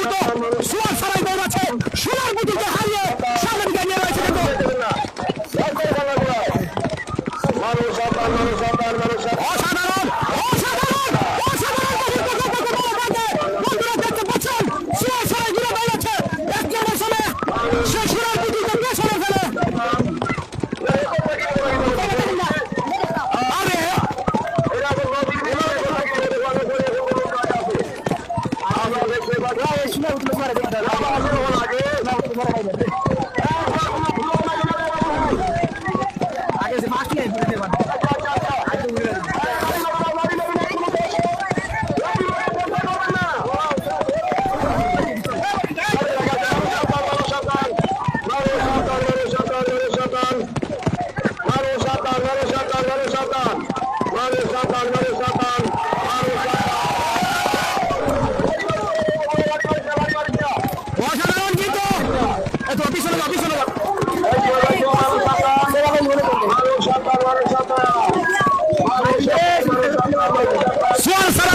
মুহূর্ত সোয়ার সারাই দৌড়াচ্ছে সোনার বুঝতে হারিয়ে আগে সে ফার্স্ট লাইন করে দেবেন আগে উড়ে Vamos, Santana!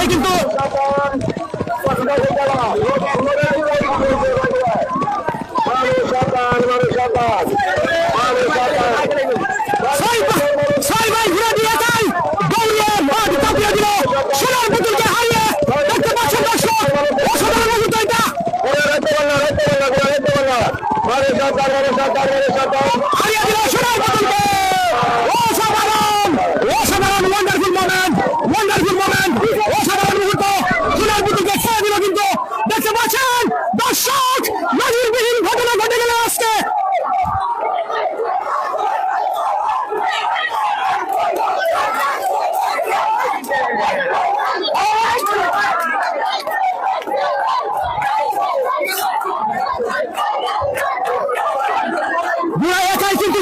পরে কিন্তু হারিয়ে দিল বুড়া একাই কিন্তু